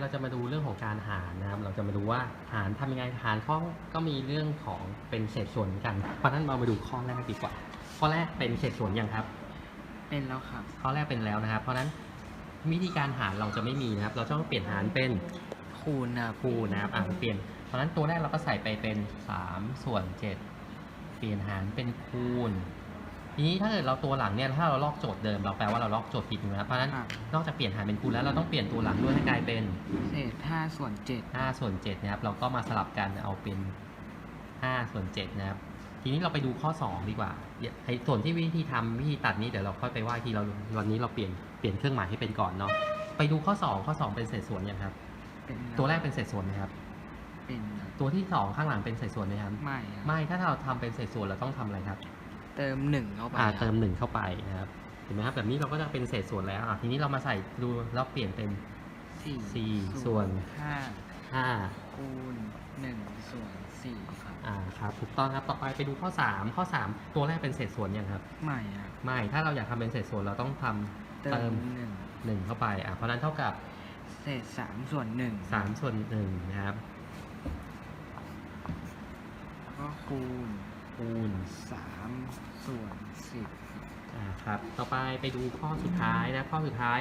เราจะมาดูเรื่องของการหารนะครับ เราจะมาดูว่าหารทำยังไงหารข้อก็มีเรื่องของเป็นเศษส่วนเหมือนกัน เพราะฉะนั้นเรามาดูข้อแรกดีกว่า ข้อแรกเป็นเศษส่วนยังครับ เป็นแล้วครับ ข้อแรกเป็นแล้วนะครับ เพราะฉะนั้นวิธีการหารเราจะไม่มีนะครับ เราจะต้องเปลี่ยนหารเป็นคูณนะครับคูณนะครับอ่าเปลี่ยน เพราะฉะนั้นตัวแรกเราก็ใส่ไปเป็น3ส่วน7เปลี่ยนหารเป็นคูณ ทีนี้ถ้าเกิดเราตัวหลังเนี่ยถ้าเราลอกโจทย์เดิมเราแปลว่าเราลอกโจทย์ผิดนะครับเพราะฉะนั้นครับ นอกจากเปลี่ยนหารเป็นคูณแล้วเราต้องเปลี่ยนตัวหลังด้วยให้กลายเป็นเศษห้าส่วนเจ็ด5ส่วน7นะครับเราก็มาสลับกันเอาเป็น5ส่วน7นะครับทีนี้เราไปดูข้อ 2 ดีกว่าไอ้ส่วนที่วิธีทำวิธีตัดนี้เดี๋ยวเราค่อยไปว่าอีกทีเราวันนี้เราเปลี่ยนเปลี่ยนเครื่องหมายให้เป็นก่อนเนาะไปดูข้อ 2 ข้อ 2 เป็นเศษส่วนยังครับ เป็นล้ตัวแรกเป็นเศษส่วนไหมครับ เป็นครับตัวที่ 2 ข้างหลังเป็นเศษส่วนไหมครับ ไม่ครับไม่ถ้าเราทำเป็นเศษส่วนเราต้องทำอะไรครับ เติมหนึ่งเข้าไปอ่าครับเติมหนึ่งเข้าไปนะครับเห็นไหมครับแบบนี้เราก็จะเป็นเศษส่วนแล้วอะทีนี้เรามาใส่ดูแล้วเปลี่ยนเป็น สี่สี่ส่วน ห้า5คูณหนึ่งส่วนสี่ครับอ่าครับถูกต้องครับต่อไปไปดูข้อ3ข้อ3ตัวแรกเป็นเศษส่วนยังครับไม่ครับไม่ถ้าเราอยากทำเป็นเศษส่วนเราต้องทำ เติเติม มหนึ่งหนึ่งเข้าไปอะเพราะฉะนั้นเท่ากับเศษสามส่วนหนึ่ง3ส่วนหนึ่งนะครับ แล้วก็คูณ คูณสามส่วนสิบอ่าครับ ต่อไปไปดูข้อสุดท้ายนะ ข้อสุดท้าย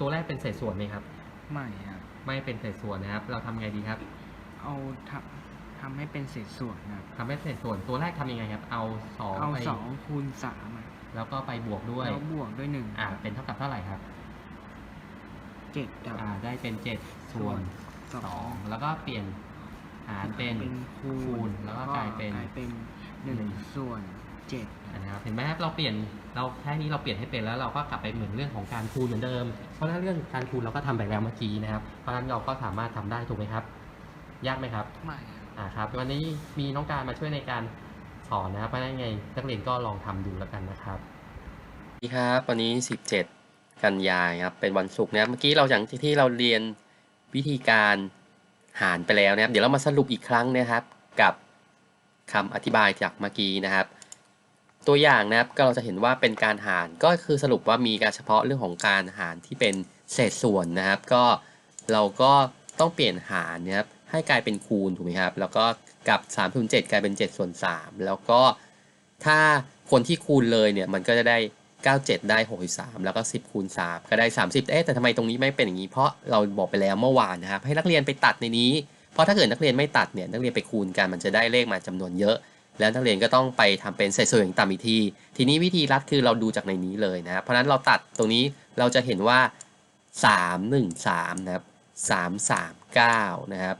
ตัวแรกเป็นเศษส่วนไหมครับ ไม่ครับไม่เป็นเศษส่วนนะครับ เราทำไงดีครับ เอาทำทำให้เป็นเศษส่วนนะครับทำให้เศษส่วนตัวแรกทำยังไงครับ เอาสองเอาไปสองคูณสามอะแล้วก็ไปบวกด้วย แล้วบวกด้วยหนึ่งอ่า เป็นเท่ากับเท่าไหร่ครับ เจ็ดครับ อ่า ได้เป็น7ส่วนสอง2แล้วก็เปลี่ยนหารเป็นเป็นคูคูณณแล้วก็กลายเป็น กลายเป็น หนึ่หนึ่งงส่วนเจ็ดนะครับเห็นไหมครับเราเปลี่ยนเราแค่นี้เราเปลี่ยนให้เป็นแล้วเราก็กลับไปเหมือนเรื่องของการคูณเหมือนเดิม เพราะฉะนั้นเรื่องการคูณเราก็ทำไปแล้วเมื่อกี้นะครับ เพราะฉะนั้นเราก็สามารถทำได้ถูกไหมครับ ยากไหมครับไม่ครับอ่าครับ วันนี้มีน้องการมาช่วยในการสอนนะครับเพราะฉะนั้นไงนักเรียนก็ลองทำดูแล้วกันนะครับสวัสดีครับวันนี้ 17 กันยายนครับเป็นวันศุกร์นะครับเมื่อกี้เราอย่างที่เราเรียนวิธีการหารไปแล้วนะครับ เดี๋ยวเรามาสรุปอีกครั้งนะครับกับ คำอธิบายจากเมื่อกี้นะครับ ตัวอย่างนะครับก็เราจะเห็นว่าเป็นการหารก็คือสรุปว่ามีการเฉพาะเรื่องของการหารที่เป็นเศษส่วนนะครับ ก็เราก็ต้องเปลี่ยนหารนะครับให้กลายเป็นคูณถูกไหมครับ แล้วก็กับ3ส่วน7กลายเป็น7ส่วน3แล้วก็ถ้าคนที่คูณเลยเนี่ยมันก็จะได้ 97 ได้ 63 แล้วก็ 10 คูณ 3 ก็ได้ 30 เอ๊ะแต่ทำไมตรงนี้ไม่เป็นอย่างนี้ เพราะเราบอกไปแล้วเมื่อวานนะครับ ให้นักเรียนไปตัดในนี้ ราะถ้าเกิดนักเรียนไม่ตัดเนี่ยนักเรียนไปคูณกันมันจะได้เลขมาจำนวนเยอะ แล้วนักเรียนก็ต้องไปทำเป็นเศษส่วนอย่างต่ำอีกที ทีนี้วิธีรัดคือเราดูจากในนี้เลยนะ เพราะฉะนั้นเราตัดตรงนี้เราจะเห็นว่า 3 1 3นะครับ3 3 9นะครับ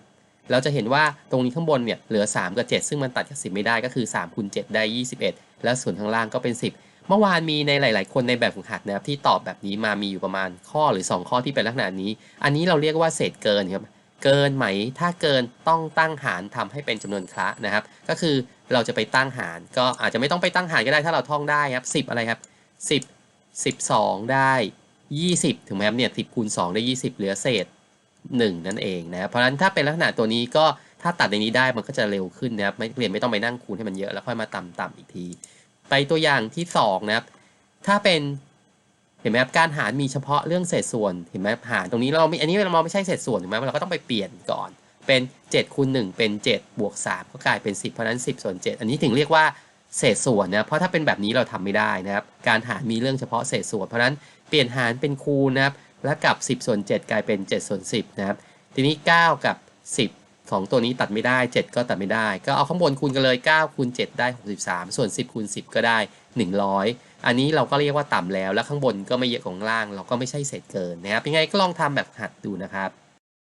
เราจะเห็นว่าตรงนี้ข้างบนเนี่ยเหลือ 3 กับ 7 ซึ่งมันตัดกับ10 ไม่ได้ก็คือ3คูณ7ได้ 21 แล้วส่วนข้างล่างก็เป็น 10 เมื่อวานมีในหลาย ๆ คนในแบบฝึกหัดนะครับที่ตอบแบบนี้มามีอยู่ประมาณข้อหรือ 2 ข้อที่เป็นลักษณะนี้ อันนี้เราเรียกว่าเศษเกินครับ เกินไหม ถ้าเกินต้องตั้งหารทำให้เป็นจำนวนคละนะครับ ก็คือเราจะไปตั้งหาร ก็อาจจะไม่ต้องไปตั้งหารก็ได้ถ้าเราท่องได้ครับ 10 อะไรครับ 10 12 ได้ 20 ถึงไหมครับเนี่ย10คูณ2ได้ 20 เหลือเศษ 1 นั่นเองนะเพราะฉะนั้นถ้าเป็นลักษณะตัวนี้ก็ถ้าตัดในนี้ได้มันก็จะเร็วขึ้นนะครับไม่เรียนไม่ต้องไปนั่งคูณให้มันเยอะแล้วค่อยมาต่ำๆอีกที ไปตัวอย่างที่2นะครับถ้าเป็น เห็นไหมครับการหารมีเฉพาะเรื่องเศษส่วนเห็นไหมหารตรงนี้เราไม่อันนี้เราไม่ใช่เศษส่วนถูกไหมเราก็ต้องไปเปลี่ยนก่อนเป็น7คูณ1เป็น 7 บวก 3 ก็กลายเป็น 10 เพราะนั้น 10 ส่วน 7 อันนี้ถึงเรียกว่าเศษส่วนนะเพราะถ้าเป็นแบบนี้เราทำไม่ได้นะครับ การหารมีเรื่องเฉพาะเศษส่วน เพราะฉะนั้นเปลี่ยนหารเป็นคูณนะครับ แล้วกับ 10 ส่วน 7 กลายเป็น 7 ส่วน 10 นะครับ ทีนี้ 9 กับ 10 ของตัวนี้ตัดไม่ได้ 7 ก็ตัดไม่ได้ ก็เอาข้างบนคูณกันเลย9คูณ7ได้ 63 ส่วน 10คูณ10 ก็ได้ 100 อันนี้เราก็เรียกว่าต่ำแล้ว แล้วข้างบนก็ไม่เยอะของล่าง เราก็ไม่ใช่เศษเกินนะครับยังไงก็ลองทำแบบหัดดูนะครับ